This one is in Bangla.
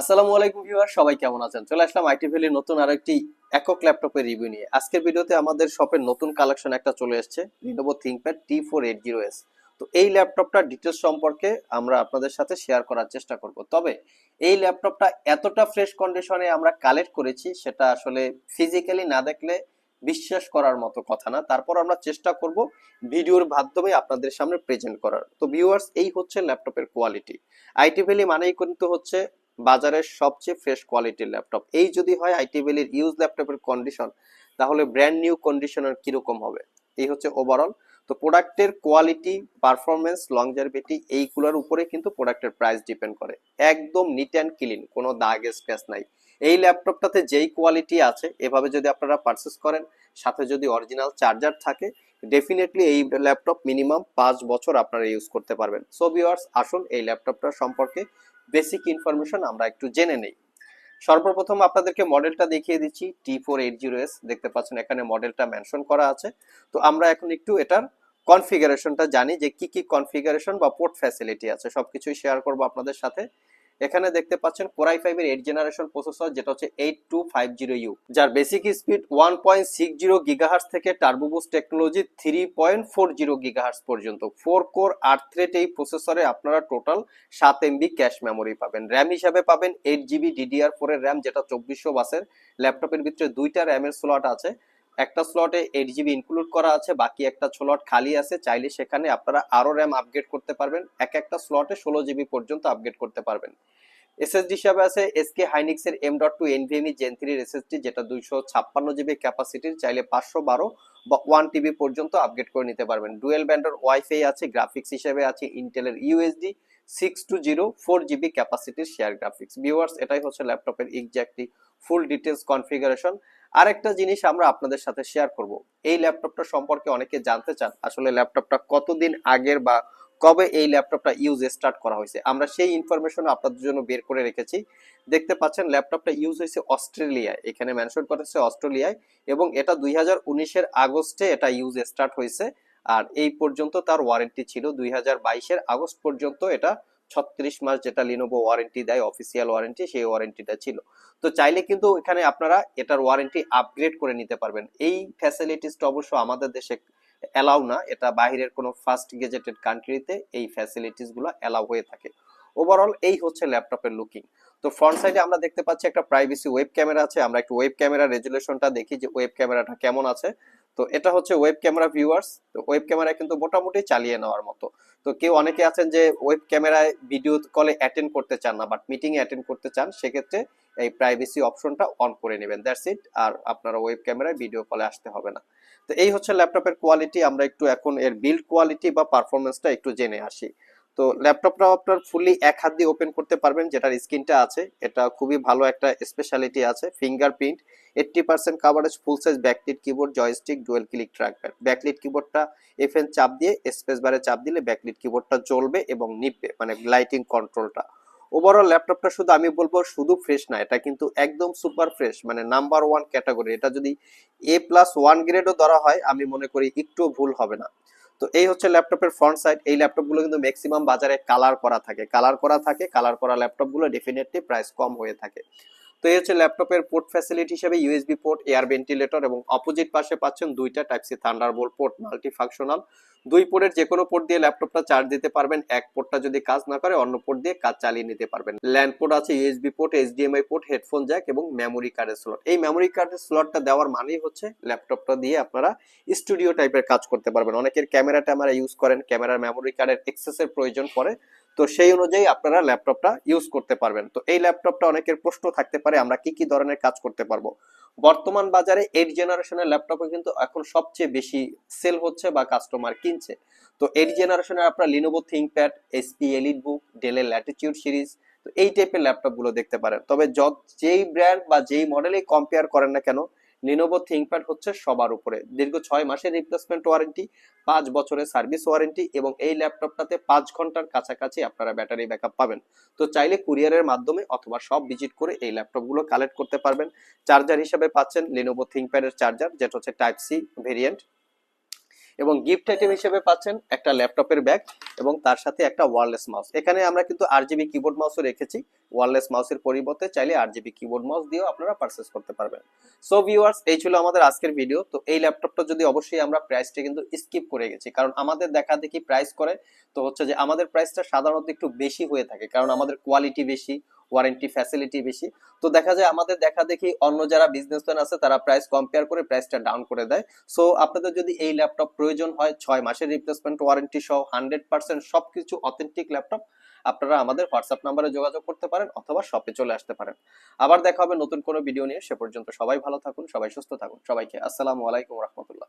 আসসালামু আলাইকুম ভিউয়ার, সবাই কেমন আছেন? চলে আসলাম আইটি ভ্যালির নতুন আরও একটি একক ল্যাপটপের রিভিউ নিয়ে। আজকের ভিডিওতে আমাদের শপের নতুন কালেকশন একটা চলে এসেছে, Lenovo ThinkPad T480S তো এই ল্যাপটপটার ডিটেলস সম্পর্কে আমরা আপনাদের সাথে শেয়ার করার চেষ্টা করব। তবে এই ল্যাপটপটা এতটা ফ্রেশ কন্ডিশনে আমরা কালেক্ট করেছি, সেটা আসলে ফিজিক্যালি না দেখলে বিশ্বাস করার মতো কথা না। তারপর আমরা চেষ্টা করব ভিডিওর মাধ্যমে আপনাদের সামনে প্রেজেন্ট করার। তো ভিউয়ার্স, এই হচ্ছে ল্যাপটপের কোয়ালিটি আইটি ভ্যালি মানেই কিন্তু হচ্ছে বাজারের সবচেয়ে ফ্রেশ কোয়ালিটির ল্যাপটপ এই যদি হয় আইটি ভ্যালির ইউজ ল্যাপটপের কন্ডিশন তাহলে ব্র্যান্ড নিউ কন্ডিশনের কীরকম হবে? এই হচ্ছে ওভারঅল তো প্রোডাক্টের কোয়ালিটি পারফরমেন্স লংজারভিটি এইগুলোর উপরে কিন্তু প্রোডাক্টের প্রাইস ডিপেন্ড করে। একদম নিট অ্যান্ড ক্লিন কোনো দাগ স্ক্র্যাচ নাই। এই ল্যাপটপটাতে যেই কোয়ালিটি আছে, এভাবে যদি আপনারা পারচেস করেন, সাথে যদি অরিজিনাল চার্জার থাকে ডেফিনেটলি এই ল্যাপটপ মিনিমাম পাঁচ বছর আপনারা ইউজ করতে পারবেন। সো ভিউয়ার্স আসুন এই ল্যাপটপটা সম্পর্কে বেসিক ইনফরমেশন আমরা একটু জেনে নেই। সর্বপ্রথম আপনাদেরকে মডেলটা দেখিয়ে দিচ্ছি T four eight zero S দেখতে পাচ্ছেন এখানে মডেলটা মেনশন করা আছে। তো আমরা এখন একটু এটার কনফিগারেশনটা জানি যে কি কি কনফিগারেশন বা পোর্ট ফ্যাসিলিটি আছে, সবকিছুই শেয়ার করব আপনাদের সাথে। এখানে দেখতে পাচ্ছেন কোরাই ফাইভ এর এইট জেনারেশন প্রসেসর যেটা হচ্ছে eight two five zero U যার basic speed one point six zero gigahertz থেকে turbo boost technology three point four zero gigahertz পর্যন্ত। ফোর কোর আট থ্রেড এই প্রসেসরে আপনারা টোটাল সাত এমবি ক্যাশ মেমোরি পাবেন। র্যাম হিসাবে পাবেন এইট জিবি ডিডিআর ফোর এর র্যাম যেটা চব্বিশশো বাসের ল্যাপটপের ভিতরে দুইটা র্যামের স্লট আছে। একটা স্লটে এইট জিবি ইনক্লুড করা আছে, বাকি একটা স্লট খালি আছে, চাইলে সেখানে আপনারা আরও র্যাম আপগ্রেড করতে পারবেন। এক একটা স্লটে ষোলো জিবি পর্যন্ত আপগ্রেড করতে পারবেন। এসএসডি হিসাবে আছে এসকে হাইনিক্স এর M dot two NVMe gen থ্রির এসএসডি যেটা দুইশো ছাপ্পান্ন জিবি ক্যাপাসিটির চাইলে পাঁচশো বারো বা ওয়ান টিবি পর্যন্ত আপগ্রেড করে নিতে পারবেন। ডুয়েল ব্যান্ডের ওয়াইফাই আছে গ্রাফিক্স হিসেবে আছে ইন্টেলের UHD six two zero four GB ক্যাপাসিটির share graphics viewers এটাই হচ্ছে ল্যাপটপের এক্স্যাক্টলি ফুল ডিটেলস কনফিগারেশন আরেকটা জিনিস আমরা আপনাদের সাথে শেয়ার করব। এই ল্যাপটপটা সম্পর্কে অনেকে জানতে চান, আসলে ল্যাপটপটা কতদিন আগের বা কবে এই ল্যাপটপটা ইউজ স্টার্ট করা হয়েছে। আমরা সেই ইনফরমেশন আপনাদের জন্য বের করে রেখেছি। দেখতে পাচ্ছেন, ল্যাপটপটা ইউজ হয়েছে অস্ট্রেলিয়ায়। এখানে মেনশন করা হচ্ছে অস্ট্রেলিয়ায় এবং এটা দুই হাজার উনিশের আগস্টে এটা ইউজ স্টার্ট হয়েছে। আর এই পর্যন্ত তার ওয়ারেন্টি ছিল দুই হাজার বাইশের আগস্ট পর্যন্ত এটা ছত্রিশ মাস যেটা লিনোভো ওয়ারেন্টি দেয় অফিসিয়াল ওয়ারেন্টি সেই ওয়ারেন্টিটা ছিল। তো চাইলে কিন্তু এখানে আপনারা এটার ওয়ারেন্টি আপগ্রেড করে নিতে পারবেন। এই ফ্যাসিলিটিসটা অবশ্য আমাদের দেশে অ্যালাউ না, এটা বাইরের কোনো ফার্স্ট গেজেটেড কান্ট্রিতে এই ফ্যাসিলিটিসগুলো অ্যালাউ হয়ে থাকে। ওভারঅল এই হচ্ছে ল্যাপটপের লুকিং তো ফ্রন্ট সাইডে আমরা দেখতে পাচ্ছি একটা প্রাইভেসি ওয়েব ক্যামেরা আছে। আমরা একটু ওয়েব ক্যামেরা রেজুলেশনটা দেখি যে ওয়েব ক্যামেরাটা কেমন আছে। তো এটা হচ্ছে ওয়েব ক্যামেরা ভিউয়ার্স তো ওয়েব ক্যামেরা কিন্তু মোটামুটি চালিয়ে নেওয়ার মতো। তো কেউ অনেকে আছেন যে ওয়েব ক্যামেরায় ভিডিও কলে অ্যাটেন্ড করতে চান না বাট মিটিং অ্যাটেন্ড করতে চান, সেক্ষেত্রে এই প্রাইভেসি অপশনটা অন করে নেবেন। দ্যাটস ইট আর আপনারা ওয়েব ক্যামেরায় ভিডিও কলে আসতে হবে না। তো এই হচ্ছে ল্যাপটপের কোয়ালিটি আমরা একটু এখন এর বিল্ড কোয়ালিটি বা পারফরমেন্সটা একটু জেনে আসি। তো ল্যাপটপটা আপনার ফুললি এক হাত দিয়ে ওপেন করতে পারবেন, যেটার স্ক্রিনটা আছে। এটা খুবই ভালো একটা স্পেশালিটি আছে fingerprint eighty percent coverage full size backlit keyboard joystick dual click trackpad backlit কিবোর্ডটা F N চাপ দিয়ে স্পেস বারে চাপ দিলে ব্যাকলিট কিবোর্ডটা জ্বলবে এবং নিববে মানে লাইটিং কন্ট্রোলটা ওভারঅল ল্যাপটপটা শুধু আমি বলব, শুধু ফ্রেশ না, এটা কিন্তু একদম সুপার ফ্রেশ মানে নাম্বার ওয়ান ক্যাটাগরি এটা যদি এ প্লাস ওয়ান গ্রেডও ধরা হয়, আমি মনে করি একটু ভুল হবে না। তো এই হচ্ছে ল্যাপটপের ফ্রন্ট সাইড এই ল্যাপটপগুলো কিন্তু ম্যাক্সিমাম বাজারে কালার করা থাকে। কালার করা থাকে কালার করা ল্যাপটপগুলো ডেফিনেটলি প্রাইস কম হয়ে থাকে। তো এই হচ্ছে ল্যাপটপের পোর্ট ফ্যাসিলিটি হিসেবে ইউএসবি পোর্ট এয়ার ভেন্টিলেটর এবং অপোজিট পাশে পাচ্ছেন দুইটা type C thunderbolt port multi functional দুই পোর্টের যে কোনো পোর্ট দিয়ে ল্যাপটপটা চার্জ দিতে পারবেন। এক পোর্টটা যদি কাজ না করে, অন্য পোর্ট দিয়ে কাজ চালিয়ে নিতে পারবেন। ল্যান্ড পোর্ট আছে USB port HDMI port headphone jack এবং মেমোরি কার্ডের স্লট এই মেমোরি কার্ডের স্লটটা দেওয়ার মানেই হচ্ছে ল্যাপটপটা দিয়ে আপনারা স্টুডিও টাইপের কাজ করতে পারবেন। অনেকের ক্যামেরা ট্যামেরা ইউজ করেন ক্যামেরার মেমোরি কার্ডের এক্সেসের প্রয়োজন পড়ে। তো সেই অনুযায়ী আপনারা ল্যাপটপটা ইউজ করতে পারবেন। তো এই ল্যাপটপটা অনেকের প্রশ্ন থাকতে পারে, আমরা কি কি ধরনের কাজ করতে পারব? বর্তমান বাজারে এইট জেনারেশনের ল্যাপটপে কিন্তু এখন সবচেয়ে বেশি সেল হচ্ছে বা কাস্টমার কিনছে। তো এইট জেনারেশনের আপনারা Lenovo ThinkPad SP EliteBook ডেলের ল্যাটিটিউড সিরিজ তো এই টাইপের ল্যাপটপগুলো দেখতে পারেন। তবে যেই ব্র্যান্ড বা যেই মডেলেই কম্পেয়ার করেন না কেন লিনোভো থিঙ্কপ্যাড হচ্ছে সবার উপরে। দীর্ঘ ছয় মাসের রিপ্লেসমেন্ট ওয়ারেন্টি পাঁচ বছরের সার্ভিস ওয়ারেন্টি এবং এই ল্যাপটপটাতে পাঁচ ঘণ্টার কাছাকাছি আপনারা ব্যাটারি ব্যাকআপ পাবেন। তো চাইলে কুরিয়ারের মাধ্যমে অথবা সব ভিজিট করে এই ল্যাপটপগুলো কালেক্ট করতে পারবেন। চার্জার হিসেবে পাচ্ছেন লিনোভো থিঙ্কপ্যাডের চার্জার যেটা হচ্ছে টাইপ সি ভেরিয়েন্ট এবং গিফট আইটেম হিসেবে পাচ্ছেন একটা ল্যাপটপের ব্যাগ এবং তার সাথে একটা ওয়ারলেস মাউস এখানে আমরা কিন্তু আর জিবি কিবোর্ড মাউসও রেখেছি। ওয়ারলেস মাউসের পরিবর্তে চাইলে আর জিবি কিবোর্ড মাউস দিয়েও আপনারা পারচেস করতে পারবেন। সো ভিউয়ার্স এই ছিল আমাদের আজকের ভিডিও তো এই ল্যাপটপটা যদি অবশ্যই আমরা প্রাইসটা কিন্তু স্কিপ করে গেছি কারণ আমাদের দেখা দেখি প্রাইস করে। তো হচ্ছে যে আমাদের প্রাইসটা সাধারণত একটু বেশি হয়ে থাকে কারণ আমাদের কোয়ালিটি বেশি ওয়ারেন্টি ফ্যাসিলিটি বেশি। তো দেখা যায় আমাদের দেখা দেখি অন্য যারা বিজনেসম্যান আছে, তারা প্রাইস কম্পেয়ার করে প্রাইসটা ডাউন করে দেয়। সো আপনাদের যদি এই ল্যাপটপ প্রয়োজন হয়, ছয় মাসের রিপ্লেসমেন্ট ওয়ারেন্টি সহ হান্ড্রেড পার্সেন্ট সবকিছু অথেন্টিক ল্যাপটপ আপনারা আমাদের হোয়াটসঅ্যাপ নাম্বারে যোগাযোগ করতে পারেন অথবা শপে চলে আসতে পারেন। আবার দেখা হবে নতুন কোনো ভিডিও নিয়ে। সে পর্যন্ত সবাই ভালো থাকুন, সবাই সুস্থ থাকুন। সবাইকে আসসালামু আলাইকুম রহমতুল্লাহ।